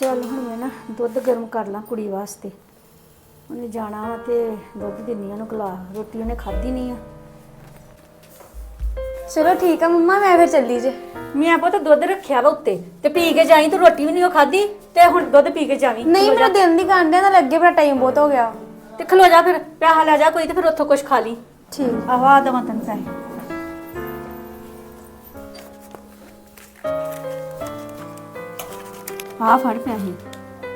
ਚੱਲ ਹੁਣ ਮੈਂ ਨਾ ਦੁੱਧ ਗਰਮ ਕਰ ਲਾਂ ਕੁੜੀ ਵਾਸਤੇ। ਉਹਨੇ ਜਾਣਾ ਵਾ ਤੇ ਦੁੱਧ ਦਿੰਨੀ ਆ ਉਹਨੂੰ ਗਲਾ ਰੋਟੀ ਉਹਨੇ ਖਾਧੀ ਨਹੀਂ ਆ। ਚਲੋ ਠੀਕ ਆ ਮੰਮਾ ਮੈਂ ਫਿਰ ਚੱਲੀ ਜੇ। ਮੈਂ ਪੁੱਤ ਦੁੱਧ ਰੱਖਿਆ ਵਾ ਉੱਤੇ ਤੇ ਪੀ ਕੇ ਜਾਈ ਤੂੰ ਰੋਟੀ ਵੀ ਨਹੀਂ ਉਹ ਖਾਧੀ ਤੇ ਹੁਣ ਦੁੱਧ ਪੀ ਕੇ ਜਾਵੀਂ। ਨਹੀਂ ਮੇਰਾ ਦਿਨ ਦੀ ਕਾਂਡਿਆਂ ਦਾ ਲੱਗੇ ਬੜਾ ਟਾਈਮ ਬਹੁਤ ਹੋ ਗਿਆ। ਤੇ ਖਲੋ ਜਾ ਫਿਰ ਪਿਆਹਾ ਲੈ ਜਾ ਕੋਈ ਤੇ ਫਿਰ ਉੱਥੋਂ ਕੁਝ ਖਾ ਲਈ। ਠੀਕ। ਆਹੋ ਆ ਦਵਾਂ ਤੈਨੂੰ ਪੈਸੇ। ਆ ਫੜ ਪੈਸੇ।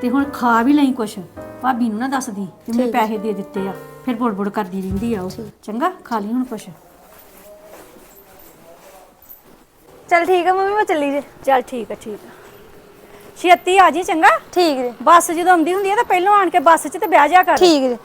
ਤੇ ਹੁਣ ਖਾ ਵੀ ਲਈ ਕੁਛ। ਭਾਬੀ ਨੂੰ ਨਾ ਦੱਸਦੀ ਕਿ ਮੈਂ ਪੈਸੇ ਦੇ ਦਿੱਤੇ ਆ। ਫਿਰ ਬੁੜਬੁੜ ਕਰਦੀ ਰਹਿੰਦੀ ਆ ਉਹ। ਚੰਗਾ ਖਾ ਲਈ ਹੁਣ ਕੁਛ। ਚਲ ਠੀਕ ਆ ਮੰਮੀ ਮੈਂ ਚੱਲੀ ਜੇ। ਚੱਲ ਠੀਕ ਆ ਠੀਕ ਆ। ਛੇਤੀ ਆ ਜੀ ਚੰਗਾ। ਠੀਕ ਜੇ। ਬੱਸ ਜਦੋਂ ਆਉਂਦੀ ਹੁੰਦੀ ਆ ਤਾਂ ਪਹਿਲਾਂ ਆਣ ਕੇ ਬੱਸ 'ਚ ਤੇ ਬਹਿ ਜਾ ਕਰ। ਠੀਕ ਜੇ।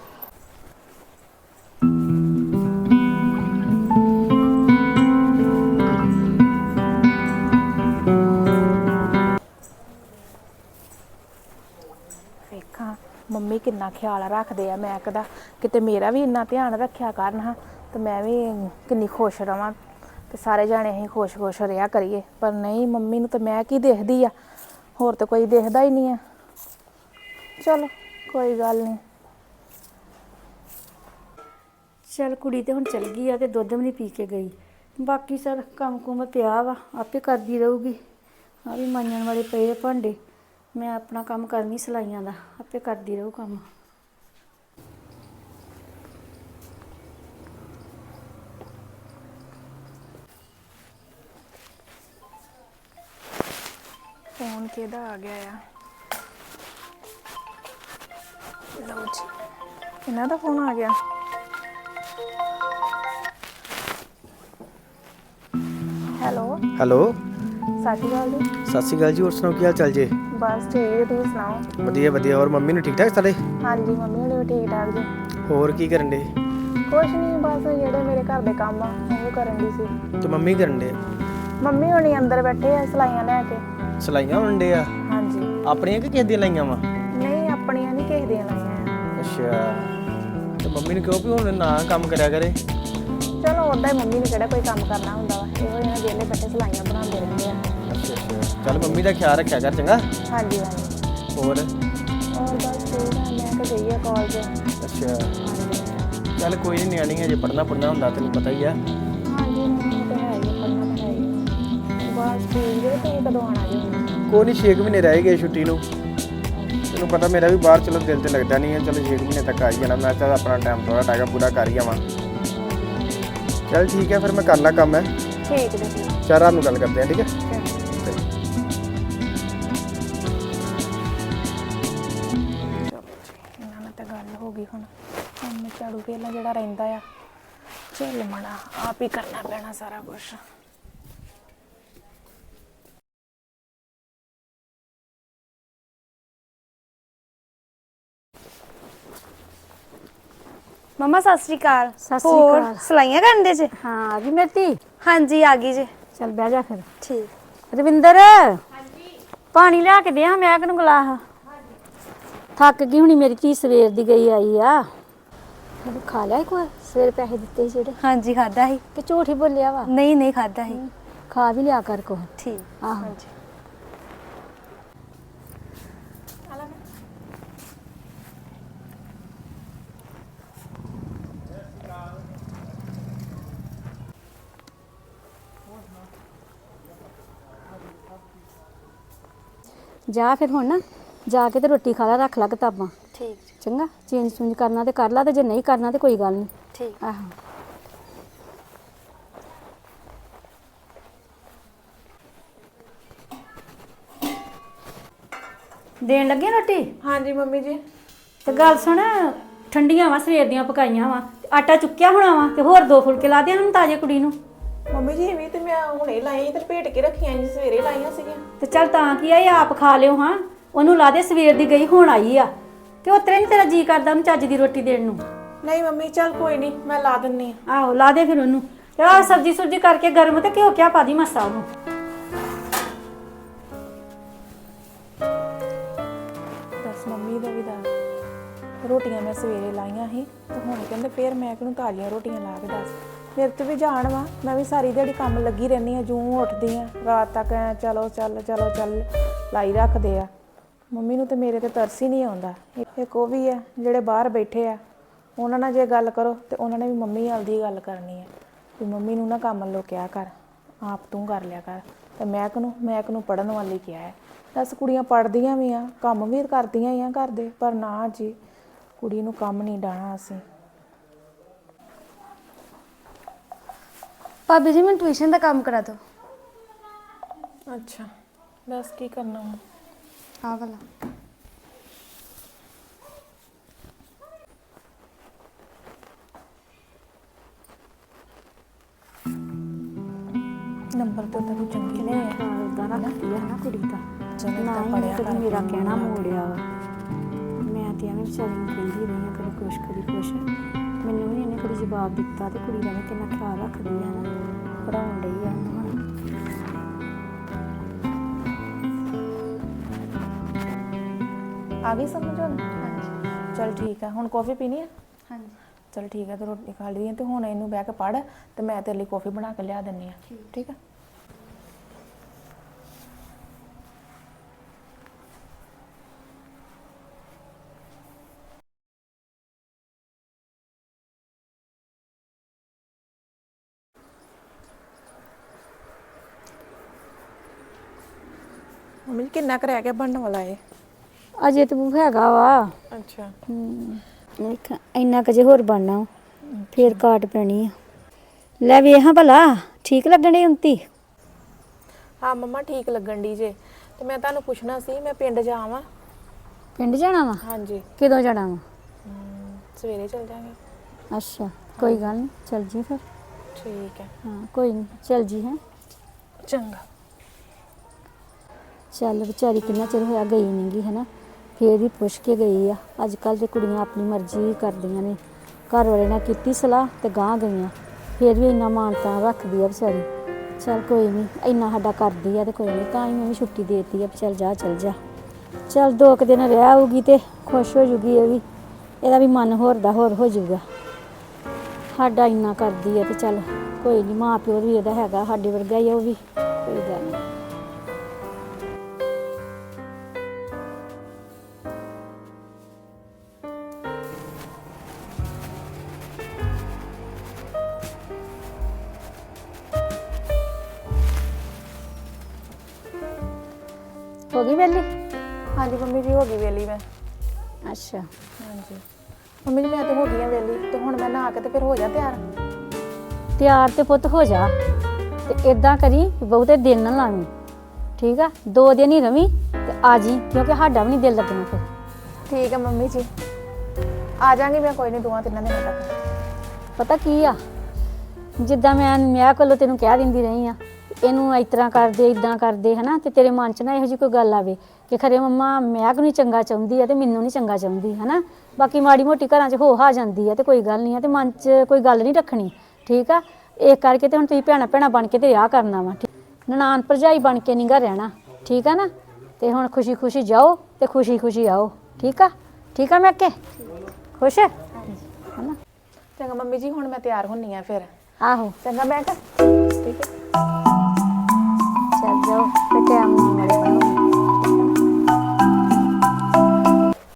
ਮੰਮੀ ਕਿੰਨਾ ਖਿਆਲ ਰੱਖਦੇ ਆ, ਮੈਂ ਕਦਾ ਕਿਤੇ ਮੇਰਾ ਵੀ ਇੰਨਾ ਧਿਆਨ ਰੱਖਿਆ ਕਰਨ ਹਾਂ, ਤੇ ਮੈਂ ਵੀ ਕਿੰਨੀ ਖੁਸ਼ ਰਵਾਂ, ਤੇ ਸਾਰੇ ਜਾਣੇ ਅਸੀਂ ਖੁਸ਼-ਖੁਸ਼ ਰਿਹਾ ਕਰੀਏ, ਪਰ ਨਹੀਂ ਮੰਮੀ ਨੂੰ ਤਾਂ ਮੈਂ ਕੀ ਦੇਖਦੀ ਆ, ਹੋਰ ਤਾਂ ਕੋਈ ਦੇਖਦਾ ਹੀ ਨਹੀਂ ਆ। ਚਲੋ, ਕੋਈ ਗੱਲ ਨਹੀਂ। ਚੱਲ ਕੁੜੀ ਤੇ ਹੁਣ ਚਲ ਗਈ ਆ ਤੇ ਦੁੱਧ ਵੀ ਨਹੀਂ ਪੀ ਕੇ ਗਈ। ਬਾਕੀ ਸਰ ਕੰਮ ਕੁਮ ਪਿਆ ਵਾ, ਆਪੇ ਕਰਦੀ ਰਹੂਗੀ। ਆ ਵੀ ਮਾਂਜਣ ਵਾਲੇ ਪਏ ਭਾਂਡੇ। ਮੈਂ ਆਪਣਾ ਕੰਮ ਕਰਨੀ ਸਲਾਈਆਂ ਦਾ ਆਪੇ ਕਰਦੀ ਰਹੂ ਕੰਮ। ਫੋਨ ਕਿਹਦਾ ਆ ਗਿਆ ਆ? ਲਓ ਜੀ ਇਹਨਾਂ ਦਾ ਫੋਨ ਆ ਗਿਆ। ਹੈਲੋ? ਹੈਲੋ? ਸਤਿ ਸ਼੍ਰੀ ਅਕਾਲ ਜੀ। ਸਤਿ ਸ਼੍ਰੀ ਅਕਾਲ ਜੀ ਹੋਰ ਸੁਣਾਓ ਕੀ ਹਾਲ ਚਾਲ ਜੇ? ਬਸ ਠੀਕ ਹੈ ਤੁਸੀਂ ਸੁਣਾਓ? ਵਧੀਆ ਵਧੀਆ। ਹੋਰ ਮੰਮੀ ਨੂੰ ਠੀਕ ਠਾਕ ਸਾਰੇ? ਹਾਂਜੀ ਮੰਮੀ ਹੋਣੀ ਵੀ ਠੀਕ ਠਾਕ ਜੀ। ਹੋਰ ਕੀ ਕਰਨ ਦੇ ਕੁਛ ਨਹੀਂ ਬਸ ਜਿਹੜੇ ਮੇਰੇ ਘਰ ਦੇ ਕੰਮ ਆ ਉਹ ਕਰਨ ਦੀ ਸੀ। ਤੇ ਮੰਮੀ ਕਰਨ ਦੇ ਮੰਮੀ ਹੋਣੀ ਅੰਦਰ ਬੈਠੇ ਆ ਸਲਾਈਆਂ ਲੈ ਕੇ। ਸਲਾਈਆਂ ਹੋਣ ਦੇ ਆ? ਹਾਂਜੀ। ਆਪਣੀਆਂ ਕਿ ਕਿਸੇ ਦੀਆਂ ਲਾਈਆਂ ਵਾ? ਨਹੀਂ ਆਪਣੀਆਂ ਨਹੀਂ ਕਿਸੇ ਦੀਆਂ ਲਾਈਆਂ। ਆ ਅੱਛਾ। ਤੇ ਮੰਮੀ ਨੂੰ ਕਹੋ ਵੀ ਹੁਣ ਨਾ ਕੰਮ ਕਰਿਆ ਕਰੇ? ਚਲੋ ਉਦਾਂ ਹੀ ਮੰਮੀ ਨੇ ਕਿਹੜਾ ਕੋਈ ਕੰਮ ਕਰਨਾ ਹੁੰਦਾ ਵਾ। ਇਹੋ ਜਿਹੇ ਵਿਹਲੇ ਬੈਠੇ ਸਲਾਈਆਂ ਬਣਾਉਂਦੇ ਰਹਿੰਦੇ ਆ। ਚੱਲ ਮੰਮੀ ਦਾ ਖਿਆਲ ਰੱਖਿਆ ਕਰ ਚੰਗਾ? ਹਾਂਜੀ ਹਾਂਜੀ। ਹੋਰ? ਹੋਰ ਬਸ ਠੀਕ ਆ ਮੈਂ ਕਿ ਗਈ ਆ ਕਾਲਜ। ਅੱਛਾ। ਹਾਂਜੀ ਚੱਲ ਕੋਈ ਨਹੀਂ ਨਿਆਣੀ ਹੈ ਜੇ ਪੜਨਾ ਪੜਨਾ ਹੁੰਦਾ ਤੈਨੂੰ ਪਤਾ ਹੀ ਆ। ਹਾਂਜੀ ਮੰਮੀ ਤਾਂ ਹੈ ਹੀ ਆ, ਪੜ੍ਹਨਾ ਤਾਂ ਹੈ ਹੀ ਆ। ਬਸ ਠੀਕ ਜੇ ਤੁਸੀਂ ਕਦੋਂ ਆਣਾ ਜੀ? ਹੁਣ? ਕੋਈ ਨਹੀਂ 6 ਮਹੀਨੇ ਰਹਿ ਗਏ ਛੁੱਟੀ ਨੂੰ। ਤੈਨੂੰ ਪਤਾ ਮੇਰਾ ਵੀ ਬਾਹਰ ਚਲੋ ਦਿਲ ਤੇ ਲੱਗਦਾ ਨਹੀਂ ਹੈ ਚਲੋ 6 ਮਹੀਨੇ ਤੱਕ ਆ ਹੀ ਜਾਣਾ ਮੈਂ ਤਾਂ ਆਪਣਾ ਟਾਈਮ ਥੋੜਾ ਟਾਈਗਾ ਪੂਰਾ ਕਰ ਹੀ ਆਵਾਂ। ਚੱਲ ਠੀਕ ਹੈ ਫਿਰ ਮੈਂ ਕਰ ਲਾ ਕੰਮ ਹੈ। ਠੀਕ ਜੀ। ਠੀਕ ਚਾਰ ਨੂੰ ਗੱਲ ਕਰਦੇ ਹਾਂ ਠੀਕ ਹੈ ਗਈ ਹੁਣ। ਹੁਣ ਮੈਂ ਝਾੜੂ ਵੇਲਾ ਜਿਹੜਾ ਰਹਿੰਦਾ ਆ ਚੱਲ ਮਣਾ ਆਪ ਹੀ ਕਰਨਾ ਪੈਣਾ ਸਾਰਾ ਕੁਝ ਮੰਮਾ ਸਤਿ ਸ੍ਰੀ ਅਕਾਲ। ਸਤਿ ਸ੍ਰੀ ਹੋਰ, ਅਕਾਲ। ਸਲਾਈਆਂ ਕਰਨ ਦੇ ਜੇ? ਹਾਂ ਆ ਗਈ ਮੇਰੀ ਧੀ? ਹਾਂਜੀ ਆ ਗਈ ਜੇ। ਚੱਲ ਬਹਿ ਜਾ ਫਿਰ। ਠੀਕ। ਰਵਿੰਦਰ? ਹਾਂਜੀ। ਪਾਣੀ ਲਿਆ ਕੇ ਦਿਆਂ ਮੈਂ ਕਿਨੂੰ ਗਲਾਸ ਥੱਕ ਗਈ ਹੁਣੀ ਮੇਰੀ ਧੀ ਸਵੇਰ ਦੀ ਗਈ ਆਈ ਆ। ਉਹ ਖਾ ਲਿਆ ਇੱਕ ਵਾਰ? ਸਵੇਰ ਪੈਸੇ ਦਿੱਤੇ ਸੀ ਜਿਹੜੇ? ਹਾਂਜੀ ਖਾਦਾ ਸੀ। ਕਿ ਝੂਠ ਹੀ ਬੋਲਿਆ ਵਾ? ਨਹੀਂ ਨਹੀਂ ਖਾਦਾ ਸੀ। ਖਾ ਵੀ ਲਿਆ ਕਰ ਕੋ ਠੀਕ ਆਹੋ। ਹਾਂਜੀ। ਜਾ ਫਿਰ ਹੁਣ ਨਾ। ਜਾ ਕੇ ਤੇ ਰੋਟੀ ਖਾ ਲਾ ਰੱਖ ਲਾ ਕਿਤਾਬਾਂ। ਠੀਕ ਜੀ, ਚੰਗਾ ਚੇਂਜ ਚੂੰਜ ਕਰਨਾ ਤੇ ਕਰ ਲਾ ਤੇ ਜੇ ਨਹੀਂ ਕਰਨਾ ਤੇ ਕੋਈ ਗੱਲ ਨਹੀਂ। ਠੀਕ। ਆਹੋ। ਦੇਣ ਲੱਗੇ ਰੋਟੀ? ਹਾਂਜੀ ਮੰਮੀ ਜੀ। ਤੇ ਗੱਲ ਸੁਣ ਠੰਡੀਆਂ ਵਾ ਸਵੇਰ ਦੀਆਂ ਪਕਾਈਆਂ ਵਾ ਆਟਾ ਚੁੱਕਿਆ ਹੋਣਾ ਵਾ ਤੇ ਹੋਰ ਦੋ ਫੁਲਕੇ ਲਾ ਦੇ ਹੁਣ ਤਾਜੇ ਕੁੜੀ ਨੂੰ। ਮੰਮੀ ਜੀ ਵੀ ਤੇ ਮੈਂ ਹੁਣੇ ਲਾਈ ਤੇ ਭੇਟ ਕੇ ਰੱਖੀਆਂ ਜੀ ਸਵੇਰੇ ਲਾਈਆਂ ਸੀਗੀਆਂ। ਤੇ ਚੱਲ ਤਾਂ ਕੀ ਆ ਇਹ ਆਪ ਖਾ ਲਿਓ ਹਾਂ। ਉਹਨੂੰ ਲਾ ਦੇ ਸਵੇਰ ਦੀ ਗਈ ਹੁਣ ਆਈ ਆ। ਤੇ ਉਤਰੇ ਨਹੀਂ ਤੇਰਾ ਜੀ ਕਰਦਾ ਉਹਨੂੰ ਚੱਜ ਦੀ ਰੋਟੀ ਦੇਣ ਨੂੰ? ਨਹੀਂ ਮੰਮੀ ਚੱਲ ਕੋਈ ਨਹੀਂ ਮੈਂ ਲਾ ਦਿੰਨੀ ਆ। ਆਹੋ ਲਾ ਦੇ ਫਿਰ ਉਹਨੂੰ। ਤੇ ਆਹ ਸਬਜੀ ਸੁਬਜੀ ਕਰਕੇ ਗਰਮ ਤੇ ਘਿਓ ਕਿਆ ਪਾ ਦੀ ਮਸਾ ਉਹਨੂੰ? ਦੱਸ ਮੰਮੀ ਦਾ ਵੀ ਦੱਸ ਰੋਟੀਆਂ ਮੈਂ ਸਵੇਰੇ ਲਾਈਆਂ ਸੀ ਤੇ ਹੁਣ ਕਹਿੰਦੇ ਫੇਰ ਮੈਂ ਕਿਹਨੂੰ ਤਾਜ਼ੀਆਂ ਰੋਟੀਆਂ ਲਾ ਕੇ ਦੱਸ। ਮੇਰੇ ਤੇ ਵੀ ਜਾਣ ਵਾ ਮੈਂ ਵੀ ਸਾਰੀ ਦਿਹਾੜੀ ਕੰਮ ਲੱਗੀ ਰਹਿੰਦੀ ਆ ਜੂੰ ਉੱਠਦੀ ਆ ਰਾਤ ਤੱਕ ਐਂ ਚਲੋ ਚੱਲ ਚਲੋ ਚੱਲ ਲਾਈ ਰੱਖਦੇ ਆ। ਮੰਮੀ ਨੂੰ ਤੇ ਮੇਰੇ ਤੇ ਤਰਸ ਹੀ ਨਹੀਂ ਆਉਂਦਾ। ਇੱਕ ਉਹ ਵੀ ਹੈ ਜਿਹੜੇ ਬਾਹਰ ਬੈਠੇ ਆ ਉਹਨਾਂ ਨਾਲ ਜੇ ਗੱਲ ਕਰੋ ਤੇ ਉਹਨਾਂ ਨੇ ਵੀ ਮੰਮੀ ਨਾਲ ਦੀ ਗੱਲ ਕਰਨੀ ਹੈ। ਵੀ ਮੰਮੀ ਨੂੰ ਨਾ ਕੰਮ ਵੱਲੋਂ ਕਿਹਾ ਕਰ ਆਪ ਤੂੰ ਕਰ ਲਿਆ ਕਰ। ਤੇ ਮੈਂ ਨੂੰ ਮੈਂ ਨੂੰ ਪੜਨ ਵਾਲੀ ਕਿਹਾ ਹੈ। ਦਸ ਕੁੜੀਆਂ ਪੜਦੀਆਂ ਵੀ ਆ ਕੰਮ ਵੀ ਕਰਦੀਆਂ ਆ ਘਰ ਦੇ ਪਰ ਨਾ ਜੀ ਕੁੜੀ ਨੂੰ ਕੰਮ ਨਹੀਂ ਡਾਣਾ ਅਸੀਂ। ਭਾਬੀ ਜੀ ਮੈਨੂੰ ਟਿਊਸ਼ਨ ਦਾ ਕੰਮ ਕਰਾ ਦਿਓ। ਅੱਛਾ ਦੱਸ ਕੀ ਕਰਨਾ ਹੁਣ? ਆ ਵਾਲਾ। ਨੰਬਰ ਤੇ ਤੈਨੂੰ ਚੰਗੇ ਨੇ। ਉਦਾਂ ਰੱਖਦੀ ਨਾ ਕੁੜੀ ਦਾ। ਚਲੋ ਤਾਂ ਪੜਿਆ ਕਰ। ਮੇਰਾ ਕਹਿਣਾ ਮੋੜਿਆ ਵਾ। ਮੈਂ ਤੇ ਐਵੇਂ ਵਿਚਾਰੀ ਨੂੰ ਕਹਿੰਦੀ ਰਹੀ ਆ ਕਦੇ ਕੁਛ ਕਦੀ ਕੁਛ। ਮੈਨੂੰ ਵੀ ਇਹਨੇ ਕਦੀ ਜਵਾਬ ਦਿੱਤਾ ਤੇ ਕੁੜੀ ਦਾ ਵੀ ਕਿੰਨਾ ਖਿਆਲ ਰੱਖਦੀ ਆ ਨਾ ਪੜਾਉਣ ਲਈ ਆ। ਹੁਣ ਆ ਗਈ ਸਮਝ ਹੁਣ ਚਲ ਠੀਕ ਹੈ ਹੁਣ ਕਾਫੀ ਪੀਣੀ ਹੈ ਹਾਂਜੀ। ਚਲ ਠੀਕ ਹੈ ਤੇ ਰੋਟੀ ਖਾ ਲਈ ਤੇ ਹੁਣ ਇਹਨੂੰ ਬਹਿ ਕੇ ਪੜ ਤੇ ਮੈਂ ਤੇਰੇ ਲਈ ਕਾਫੀ ਬਣਾ ਕੇ ਲਿਆ ਦਿੰਨੀ ਆ। ਠੀਕ। ਹੈ ਮੰਮੀ ਜੀ, ਕਿੰਨਾ ਕੁ ਰਹਿ ਗਿਆ ਬਣਨ ਵਾਲਾ ਏ ਅਜੇ ਤੂੰ ਹੈਗਾ ਵਾ। ਅੱਛਾ। ਹਮ, ਵੇਖ ਇੰਨਾ ਕੁ ਜੇ ਹੋਰ ਬਣਨਾ ਵਾ। ਫੇਰ ਕਾਟ ਪੈਣੀ ਆ। ਲੈ ਵੇਹਾਂ ਭਲਾ ਠੀਕ ਲੱਗਣੀ ਹੁੰਤੀ ਹਾਂ ਮੰਮਾ ਠੀਕ ਲੱਗਣ ਦੀ ਜੇ। ਤੇ ਮੈਂ ਤੁਹਾਨੂੰ ਪੁੱਛਣਾ ਸੀ ਮੈਂ ਪਿੰਡ ਜਾਵਾਂ। ਪਿੰਡ ਜਾਣਾ ਵਾ? ਹਾਂਜੀ। ਕਿਦੋਂ ਜਾਣਾ ਵਾ? ਹਮ, ਸਵੇਰੇ ਚਲ ਜਾਾਂਗੇ। ਅੱਛਾ ਕੋਈ ਗੱਲ ਨਹੀਂ ਚੱਲ ਜੀ ਫਿਰ। ਠੀਕ ਹੈ। ਹਾਂ ਕੋਈ ਨਹੀਂ ਚੱਲ ਜੀ ਹੈ। ਚੰਗਾ। ਚੱਲ ਵਿਚਾਰੀ ਕਿੰਨਾ ਚਿਰ ਹੋਇਆ ਗਈ ਨਹੀਂਗੀ ਹਨਾ? ਫੇਰ ਵੀ ਪੁੱਛ ਕੇ ਗਈ ਆ। ਅੱਜ ਕੱਲ ਤੇ ਕੁੜੀਆਂ ਆਪਣੀ ਮਰਜ਼ੀ ਕਰਦੀਆਂ ਨੇ। ਘਰ ਵਾਲੇ ਨਾਲ ਕੀਤੀ ਸਲਾਹ ਤੇ ਗਾਂ ਗਈਆਂ। ਫੇਰ ਵੀ ਇੰਨਾ ਮਾਨਤਾ ਰੱਖਦੀ ਆ ਵਿਚਾਰੀ। ਚੱਲ ਕੋਈ ਨਹੀਂ ਇੰਨਾ ਸਾਡਾ ਕਰਦੀ ਆ ਤੇ ਕੋਈ ਨਹੀਂ ਤਾਂ ਹੀ ਮੈਂ ਵੀ ਛੁੱਟੀ ਦੇਤੀ ਆ ਵੀ ਚੱਲ ਜਾ ਚੱਲ ਜਾ। ਚੱਲ ਦੋ ਕੁ ਦਿਨ ਰਹਿ ਆਊਗੀ ਤੇ ਖੁਸ਼ ਹੋ ਜੂਗੀ ਇਹ ਵੀ। ਇਹਦਾ ਵੀ ਮਨ ਹੋਰ ਦਾ ਹੋਰ ਹੋ ਜਾਊਗਾ ਸਾਡਾ ਇੰਨਾ ਕਰਦੀ ਆ ਤੇ ਚੱਲ ਕੋਈ ਨਹੀਂ ਮਾਂ ਪਿਓ ਵੀ ਇਹਦਾ ਹੈਗਾ, ਸਾਡੇ ਵਰਗਾ ਹੀ ਆ, ਉਹ ਵੀ। ਕੋਈ ਗੱਲ ਨਹੀਂ ਹੋ ਗਈ ਵੇਲੀ ਹਾਂਜੀ ਮੰਮੀ ਜੀ ਹੋ ਗਈ ਵੇਲੀ ਮੈਂ। ਅੱਛਾ। ਹਾਂਜੀ। ਮੰਮੀ ਜੀ ਮੈਂ ਤੇ ਹੋ ਗਈ ਆ ਵੇਲੀ ਤੇ ਹੁਣ ਮੈਂ ਨਹਾ ਕੇ ਤੇ ਫਿਰ ਹੋ ਜਾ ਤਿਆਰ। ਤਿਆਰ ਤੇ ਪੁੱਤ ਹੋ ਜਾ ਤੇ ਇਦਾਂ ਕਰੀ ਵੀ ਬਹੁਤੇ ਦਿਨ ਨਾ ਲਾਵੀਂ ਠੀਕ ਆ? ਦੋ ਦਿਨ ਹੀ ਰਵੀਂ ਤੇ ਆ ਜੀ ਕਿਉਂਕਿ ਸਾਡਾ ਵੀ ਨਹੀਂ ਦਿਲ ਲੱਗਣਾ ਫਿਰ। ਠੀਕ ਹੈ ਮੰਮੀ ਜੀ। ਆ ਜਾਾਂਗੀ ਮੈਂ ਕੋਈ ਨਹੀਂ ਦੋਵਾਂ ਤਿੰਨਾਂ ਦਿਨਾਂ ਤੱਕ। ਪਤਾ ਕੀ ਆ? ਜਿੱਦਾਂ ਮੈਂ ਮੈਂ ਕੋਲੋਂ ਤੈਨੂੰ ਕਹਿ ਦਿੰਦੀ ਰਹੀ ਆ ਇਹਨੂੰ ਇਸ ਤਰ੍ਹਾਂ ਕਰਦੇ ਇਦਾਂ ਕਰਦੇ ਹਨਾ? ਤੇ ਤੇਰੇ ਮਨ 'ਚ ਨਾ ਇਹੋ ਜਿਹੀ ਕੋਈ ਗੱਲ ਆਵੇ ਕਿ ਖਰੇ ਮੰਮਾ ਮੈਂ ਨੂੰ ਚੰਗਾ ਚਾਹੁੰਦੀ ਆ ਤੇ ਮੈਨੂੰ ਨਹੀਂ ਚੰਗਾ ਚਾਹੁੰਦੀ ਹਨਾ? ਬਾਕੀ ਮਾੜੀ ਮੋਟੀ ਘਰਾਂ 'ਚ ਹੋ ਹਾ ਜਾਂਦੀ ਆ ਤੇ ਕੋਈ ਗੱਲ ਨਹੀਂ ਆ ਤੇ ਮਨ 'ਚ ਕੋਈ ਗੱਲ ਨਹੀਂ ਰੱਖਣੀ ਠੀਕ ਆ? ਇਹ ਕਰਕੇ ਤੇ ਹੁਣ ਤੁਸੀਂ ਭੈਣਾ ਭੈਣਾ ਬਣ ਕੇ ਤੇ ਆ ਕਰਨਾ ਵਾ ਨਨਾਣ ਭਰਜਾਈ ਬਣ ਕੇ ਨਹੀਂਗਾ ਰਹਿਣਾ ਠੀਕ ਆ ਨਾ? ਤੇ ਹੁਣ ਖੁਸ਼ੀ ਖੁਸ਼ੀ ਜਾਓ ਤੇ ਖੁਸ਼ੀ ਖੁਸ਼ੀ ਆਓ ਠੀਕ ਆ? ਠੀਕ ਆ ਮੈਂ ਕੇ ਖੁਸ਼ ਹੈ ਹਨਾ ਚੰਗਾ ਮੰਮੀ ਜੀ ਹੁਣ ਮੈਂ ਤਿਆਰ ਹੁੰਨੀ ਆ ਫਿਰ। ਆਹੋ। ਚੰਗਾ ਮੈਂ ਕਿਹਾ ਠੀਕ ਹੈ ਚੱਲ ਜਾਓ ਤੇ ਟਾਈਮ ਨਾਲ